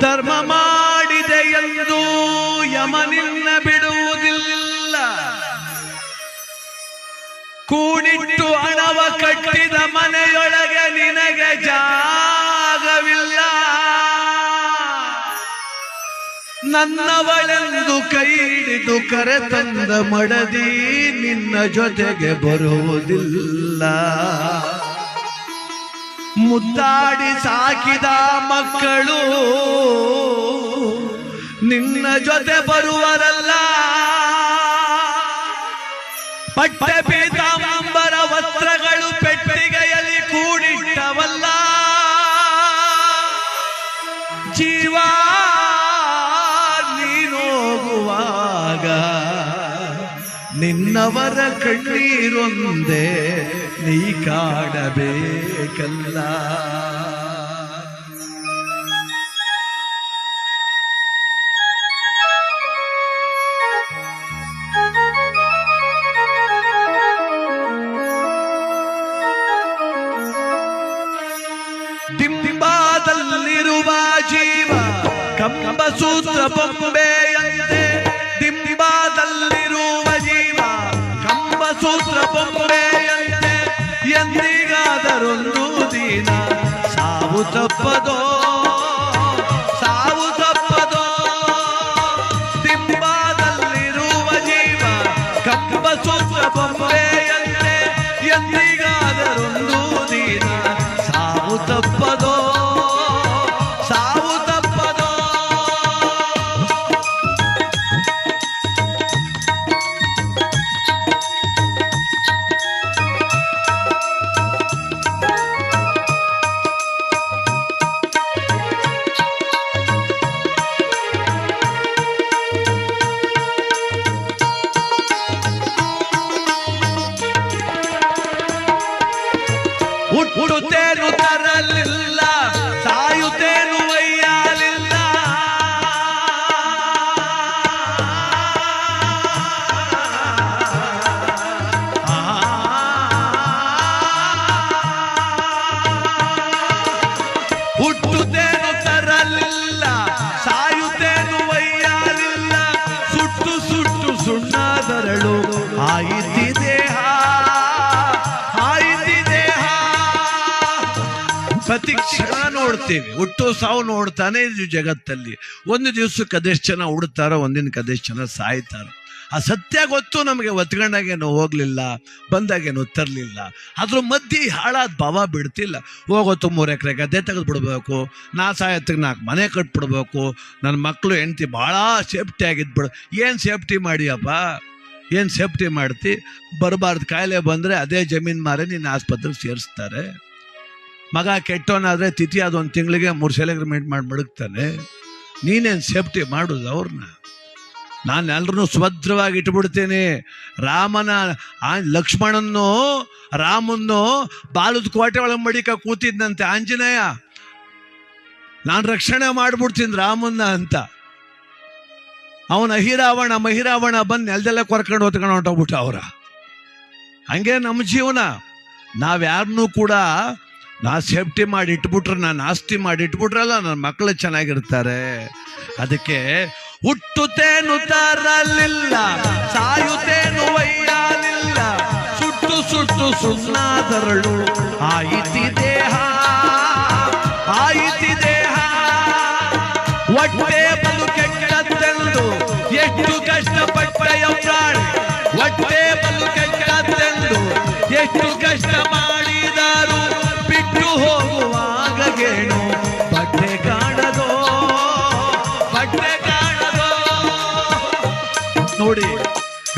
ಧರ್ಮ ಮಾಡಿದೆ ಎಂದು ಯಮನಿನ್ನ ಬಿಡುವುದಿಲ್ಲ. ಕೂಡಿಟ್ಟು ಹಣವ ಕಟ್ಟಿದ ಮನೆಯೊಳಗೆ ನಿನಗೆ ಜಾಗವಿಲ್ಲ. ನನ್ನವಳೆಂದು ಕೈ ಹಿಡಿದು ಕರೆತಂದ ಮಡದಿ ನಿನ್ನ ಜೊತೆಗೆ ಬರುವುದಿಲ್ಲ. ಮುದ್ದಾಡಿ ಸಾಕಿದ ಮಕ್ಕಳು, ನಿನ್ನ ಜೊತೆ ಬರುವರಲ್ಲ. ಪಟ್ಟ ಪೀತಾಂಬರ ವಸ್ತ್ರಗಳು ಪೆಟ್ಟಿಗೆಯಲ್ಲಿ ಕೂಡಿಟ್ಟವಲ್ಲ. ಜೀವ ನೀನೋಗುವಾಗ ನಿನ್ನವರ ಕಣ್ಣೀರೊಂದೇ ನೀ ಕಾಡಬೇಕಲ್ಲ ದಿಂಬಾದಲ್ಲಿರುವ ಜೀವ ಕಂಬ ಸೂತ್ರ ಬೊಂಬೆಯಂತೆ ತಪ್ಪದೋ ಹುಟ್ಟುತ್ತೇನು ನೋಡ್ತೀವಿ. ಹುಟ್ಟು ಸಾವು ನೋಡ್ತಾನೆ ಇದು ಜಗತ್ತಲ್ಲಿ. ಒಂದು ದಿವಸ ಅದೆಷ್ಟು ಜನ ಹುಡ್ತಾರೋ ಒಂದಿನ ಅದೆಷ್ಟು ಜನ ಸಾಯ್ತಾರೋ. ಆ ಸತ್ಯ ಗೊತ್ತು ನಮಗೆ, ಒತ್ಕೊಂಡಾಗೇನು ಹೋಗ್ಲಿಲ್ಲ, ಬಂದಾಗೇನು ತರಲಿಲ್ಲ ಅದ್ರ ಮಧ್ಯೆ ಹಾಳಾದ ಭಾವ ಬಿಡ್ತಿಲ್ಲ. ಹೋಗೋತು ಮೂರು ಎಕರೆ ಗದ್ದೆ ತೆಗೆದು ಬಿಡ್ಬೇಕು ನಾ ಸಾಯತ್ತಿಗೆ ನಾಲ್ಕು ಮನೆ ಕಟ್ಬಿಡ್ಬೇಕು ನನ್ನ ಮಕ್ಕಳು ಹೆಂಡ್ತಿ ಭಾಳ ಸೇಫ್ಟಿ ಆಗಿದ್ಬಿಡು ಏನು ಸೇಫ್ಟಿ ಮಾಡಿಯಪ್ಪ? ಏನು ಸೇಫ್ಟಿ ಮಾಡ್ತಿ? ಬರಬಾರ್ದು ಕಾಯಿಲೆ ಬಂದರೆ ಅದೇ ಜಮೀನು ಮಾರಿ ನಿನ್ನ ಆಸ್ಪತ್ರೆಗೆ ಸೇರಿಸ್ತಾರೆ. ಮಗ ಕೆಟ್ಟವನಾದರೆ ತಿಥಿ ಅದೊಂದು ಒಂದು ತಿಂಗಳಿಗೆ ಮೂರು ಸಲ ಅಗ್ರಿಮೆಂಟ್ ಮಾಡಿ ಮಡಗ್ತಾನೆ ನೀನೇನು ಸೇಫ್ಟಿ ಮಾಡೋದು ಅವ್ರನ್ನ ನಾನು ಎಲ್ಲರೂ ಸುಭದ್ರವಾಗಿ ಇಟ್ಬಿಡ್ತೇನೆ. ರಾಮನ ಲಕ್ಷ್ಮಣನ್ನು, ರಾಮನ್ನು ಬಾಲದ ಕೋಟೆ ಒಳಗೆ ಮಡಿಕ ಕೂತಿದ್ನಂತೆ ಆಂಜನೇಯ. ನಾನು ರಕ್ಷಣೆ ಮಾಡಿಬಿಡ್ತೀನಿ ರಾಮನ್ನ ಅಂತ. ಅವನ ಅಹಿರಾವಣ, ಮಹಿರಾವಣ ಬಂದು ನೆಲದಲ್ಲೇ ಕೊರ್ಕೊಂಡು ಹೊತ್ಕೊಂಡು ಹೊಂಟೋಗ್ಬಿಟ್ಟ ಅವರ. ಹಂಗೆ ನಮ್ಮ ಜೀವನ. ನಾವ್ಯಾರನ್ನೂ ಕೂಡ ನಾ ಸೇಫ್ಟಿ ಮಾಡಿ ಇಟ್ಬಿಟ್ರೆ, ನಾನು ಆಸ್ತಿ ಮಾಡಿ ಇಟ್ಬಿಟ್ರಲ್ಲ ನನ್ನ ಮಕ್ಕಳು ಚೆನ್ನಾಗಿರ್ತಾರೆ. ಅದಕ್ಕೆ ಹುಟ್ಟುತ್ತೇನು ತರಲಿಲ್ಲ ಸಾಯುತ್ತೇನು ಒಯ್ಯಲಿಲ್ಲ ಸುಟ್ಟು ಸುಟ್ಟು ಸುಣ್ಣಾದರಳು ಆಯಿತಿ ದೇಹ ಆಯಿತಿ ದೇಹ. ಒಟ್ಟೆ ಬಲು ಕೆಟ್ಟದ್ದೆಂದು ಎಷ್ಟು ಕಷ್ಟಪಟ್ಟ ಪ್ರಾಣಿ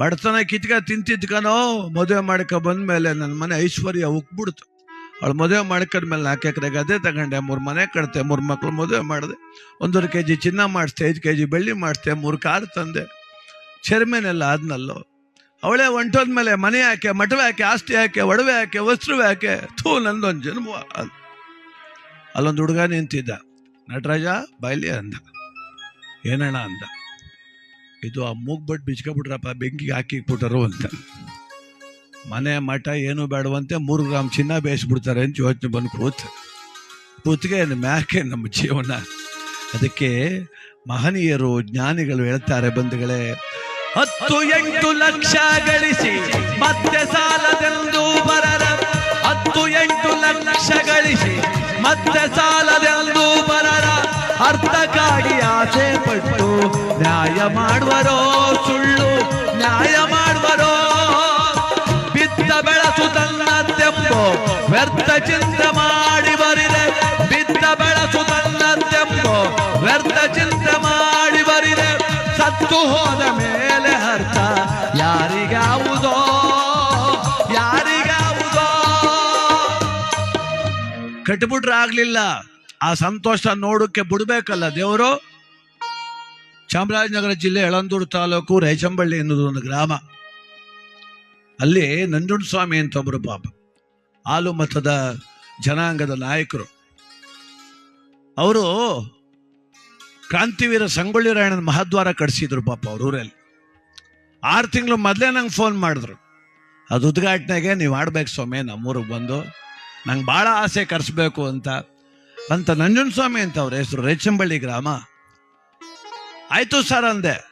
ಬಡತನ ಕಿತ್ಕ ತಿಂತಿದ್ಕನೋ ಮದುವೆ ಮಾಡ್ಕೊ ಬಂದ್ಮೇಲೆ ನನ್ನ ಮನೆ ಐಶ್ವರ್ಯ ಉಕ್ಬಿಡ್ತು. ಅವಳು ಮದುವೆ ಮಾಡ್ಕೊಂಡ್ಮೇಲೆ ನಾಲ್ಕು ಎಕರೆ ಅದೇ ತಗೊಂಡೆ, ಮೂರು ಮನೆ ಕಟ್ತೆ ಮೂರು ಮಕ್ಳು ಮದುವೆ ಮಾಡಿದೆ. ಒಂದೂವರೆ ಕೆ ಜಿ ಚಿನ್ನ ಮಾಡಿಸ್ದೆ, ಐದು ಕೆ ಜಿ ಬೆಳ್ಳಿ ಮಾಡಿಸ್ದೆ, ಮೂರು ಕಾರ್ ತಂದೆ. ಚೇರ್ಮನ್ ಆದ್ನಲ್ಲೋ. ಅವಳೇ ಹೊಂಟೋದ್ಮೇಲೆ ಮನೆ ಯಾಕೆ ಮಠವೇ ಯಾಕೆ ಆಸ್ತಿ ಯಾಕೆ ಒಡವೆ ಯಾಕೆ ವಸ್ತ್ರವೆ ಯಾಕೆ ಥೂ ನಂದೊಂದು ಜನ್ಮ ಅದು ಅಲ್ಲೊಂದು ಹುಡುಗ ನಿಂತಿದ್ದ. ನಟರಾಜ ಬಾಯ್ಲಿ ಅಂದ. ಏನಣ್ಣ ಅಂದ. ಇದು ಆ ಮೂಗ್ಬಿಟ್ಟು ಬಿಚ್ಕೊಬಿಟ್ರಪ್ಪ, ಬೆಂಕಿಗೆ ಹಾಕಿಕ್ಬಿಟ್ಟರು ಅಂತ. ಮನೆ ಮಠ ಏನು ಬೇಡವಂತೆ ಮೂರು ಗ್ರಾಮ್ ಚಿನ್ನ ಬೇಯಿಸ್ಬಿಡ್ತಾರೆ ಅಂತ ಯೋಚನೆ ಬಂದು ಕೂತ ಕೂತ್ಗೆ ಮ್ಯಾಕೆ ನಮ್ಮ ಜೀವನ? ಅದಕ್ಕೆ ಮಹನೀಯರು, ಜ್ಞಾನಿಗಳು ಹೇಳ್ತಾರೆ ಬಂಧುಗಳೇ, ಹತ್ತು ಎಂಟು ಲಕ್ಷ ಗಳಿಸಿ ಮತ್ತೆ ಸಾಲದೆಂದು ಬರರ? ಹತ್ತು ಎಂಟು ಲಕ್ಷ ಗಳಿಸಿ ಮತ್ತೆ ಸಾಲದೆಂದು ಬರರ? ಅರ್ಥಕ್ಕಾಗಿ ಆಸೆ ಪಟ್ಟು, ನ್ಯಾಯ ಮಾಡುವರೋ ಸುಳ್ಳು, ನ್ಯಾಯ ಮಾಡುವರೋ. ಬಿದ್ದ ಬೆಳಸು ತನ್ನ ತೆಂಪು ವ್ಯರ್ಥ ಚಿಂತೆ ಮಾಡಿ ಬರಿದೆ ಬಿದ್ದ ಬೆಳಸು ತನ್ನ ತೆಂಪು ವ್ಯರ್ಥ ಚಿಂತೆ ಮಾಡಿ ಬರಿದೆ ಸತ್ತು ಹೋದ ಮೇಲೆ ಅರ್ಥ ಯಾರಿಗಾವುದೋ ಯಾರಿಗಾವುದೋ. ಕಟ್ಬಿಟ್ರೆ ಆಗ್ಲಿಲ್ಲ. ಆ ಸಂತೋಷ ನೋಡಕ್ಕೆ ಬಿಡ್ಬೇಕಲ್ಲ ದೇವರು? ಚಾಮರಾಜನಗರ ಜಿಲ್ಲೆ ಎಳಂದೂರು ತಾಲೂಕು ರೈಚಂಬಳ್ಳಿ ಎನ್ನುವುದು ಒಂದು ಗ್ರಾಮ. ಅಲ್ಲಿ ನಂಜುಂಡ ಸ್ವಾಮಿ ಅಂತ ಒಬ್ಬರು ಪಾಪ, ಹಾಲು ಮತದ ಜನಾಂಗದ ನಾಯಕರು. ಅವರು ಕ್ರಾಂತಿವೀರ ಸಂಗೊಳ್ಳಿ ರಾಯಣ್ಣನ ಮಹಾದ್ವಾರ ಕಟ್ಸಿದ್ರು ಪಾಪ ಅವ್ರ ಊರಲ್ಲಿ. ಆರು ತಿಂಗಳು ಮೊದಲೇ ನಂಗೆ ಫೋನ್ ಮಾಡಿದ್ರು. ಅದು ಉದ್ಘಾಟನೆಗೆ ನೀವು ಆಡ್ಬೇಕು ಸ್ವಾಮಿ, ನಮ್ಮೂರಿಗೆ ಬಂದು. ನಂಗೆ ಭಾಳ ಆಸೆ ಕರೆಸ್ಬೇಕು ಅಂತ. ಅಂತ ನಂಜುನ್ ಸ್ವಾಮಿ ಅಂತ ಅವ್ರ ಹೆಸರು, ರೇಚಂಬಳ್ಳಿ ಗ್ರಾಮ. ಆಯ್ತು ಸರ್ ಅಂದೆ.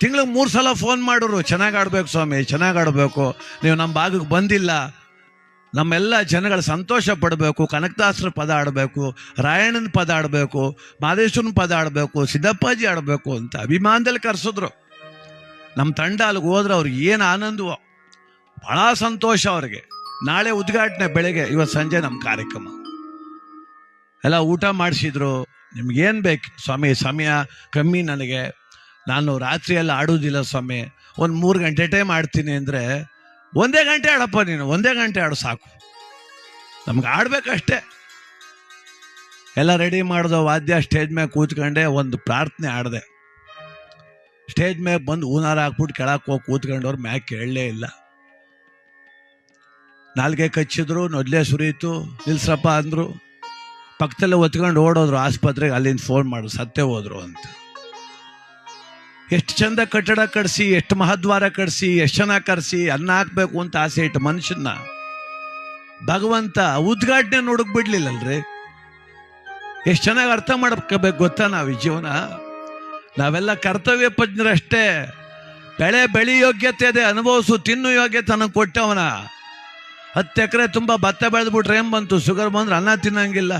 ತಿಂಗಳಿಗೆ ಮೂರು ಸಲ ಫೋನ್ ಮಾಡೋರು ಚೆನ್ನಾಗಿ ಆಡ್ಬೇಕು ಸ್ವಾಮಿ, ಚೆನ್ನಾಗಿ ಆಡಬೇಕು. ನೀವು ನಮ್ಮ ಭಾಗಕ್ಕೆ ಬಂದಿಲ್ಲ. ನಮ್ಮೆಲ್ಲ ಜನಗಳು ಸಂತೋಷ ಪಡಬೇಕು, ಕನಕದಾಸರ ಪದ ಆಡಬೇಕು, ರಾಯಣ್ಣನ ಪದ ಆಡಬೇಕು ಮಾದೇಶ್ವರನ ಪದ ಆಡಬೇಕು, ಸಿದ್ದಪ್ಪಾಜಿ ಆಡಬೇಕು ಅಂತ ಅಭಿಮಾನದಲ್ಲಿ ಕರೆಸಿದ್ರು. ನಮ್ಮ ತಂಡ ಅಲ್ಲಿಗೆ ಹೋದ್ರೆ ಅವ್ರಿಗೆ ಏನು ಆನಂದವೋ. ಭಾಳ ಸಂತೋಷ ಅವ್ರಿಗೆ. ನಾಳೆ ಉದ್ಘಾಟನೆ ಬೆಳಗ್ಗೆ ಇವತ್ತು ಸಂಜೆ ನಮ್ಮ ಕಾರ್ಯಕ್ರಮ. ಎಲ್ಲ ಊಟ ಮಾಡಿಸಿದ್ರು. ನಿಮ್ಗೇನು ಬೇಕು? ಸ್ವಾಮಿ, ಸಮಯ ಕಮ್ಮಿ ನನಗೆ. ನಾನು ರಾತ್ರಿ ಎಲ್ಲ ಆಡೋದಿಲ್ಲ ಸ್ವಾಮಿ. ಒಂದು ಮೂರು ಗಂಟೆ ಟೈಮ್ ಆಡ್ತೀನಿ ಅಂದರೆ ಒಂದೇ ಗಂಟೆ ಆಡಪ್ಪ ನೀನು. ಒಂದೇ ಗಂಟೆ ಆಡು ಸಾಕು. ನಮ್ಗೆ ಆಡ್ಬೇಕಷ್ಟೇ. ಎಲ್ಲ ರೆಡಿ ಮಾಡಿದ ವಾದ್ಯ ಸ್ಟೇಜ್ ಮೇಲೆ ಕೂತ್ಕೊಂಡೆ ಒಂದು ಪ್ರಾರ್ಥನೆ ಆಡಿದೆ. ಸ್ಟೇಜ್ ಮೇಲೆ ಬಂದು ಹೂನಾರ ಹಾಕ್ಬಿಟ್ಟು ಕೆಳಕ್ಕೆ ಹೋಗಿ ಕೂತ್ಕೊಂಡವ್ರು ಮ್ಯಾಕ್ ಕೇಳಲೇ ಇಲ್ಲ. ನಾಲ್ಗೆ ಕಚ್ಚಿದ್ರು, ನೊದ್ಲೆ ಸುರಿಯಿತು, ನಿಲ್ಸ್ರಪ್ಪ ಅಂದರು. ಪಕ್ಕದಲ್ಲೇ ಒತ್ಕೊಂಡು ಓಡೋದ್ರು ಆಸ್ಪತ್ರೆಗೆ ಅಲ್ಲಿಂದ ಫೋನ್ ಮಾಡು, ಸತ್ತೇ ಹೋದ್ರು ಅಂತ. ಎಷ್ಟು ಚಂದ ಕಟ್ಟಡ ಕಟ್ಸಿ, ಎಷ್ಟು ಮಹದ್ವಾರ ಕಟ್ಸಿ, ಎಷ್ಟು ಜನ ಕರೆಸಿ ಅನ್ನ ಹಾಕ್ಬೇಕು ಅಂತ ಆಸೆ ಇಟ್ಟು ಮನುಷ್ಯನ ಭಗವಂತ ಉದ್ಘಾಟನೆ ನೋಡಕ್ ಬಿಡ್ಲಿಲ್ಲಲ್ರಿ? ಎಷ್ಟು ಚೆನ್ನಾಗಿ ಅರ್ಥ ಮಾಡ್ಕೋಬೇಕು ಗೊತ್ತಾ ನಾವು ಜೀವನ? ನಾವೆಲ್ಲ ಕರ್ತವ್ಯ ಪಜ್ಞರಷ್ಟೇ ಬೆಳೆ ಬೆಳಿ ಯೋಗ್ಯತೆ ಇದೆ, ಅನುಭವಿಸು, ತಿನ್ನು ಯೋಗ್ಯತೆ ನನಗೆ ಕೊಟ್ಟವನ. ಹತ್ತು ಎಕರೆ ತುಂಬ ಭತ್ತ ಬೆಳೆದ್ಬಿಟ್ರೆ ಏನು ಬಂತು? ಶುಗರ್ ಬಂದ್ರೆ ಅನ್ನ ತಿನ್ನಂಗಿಲ್ಲ.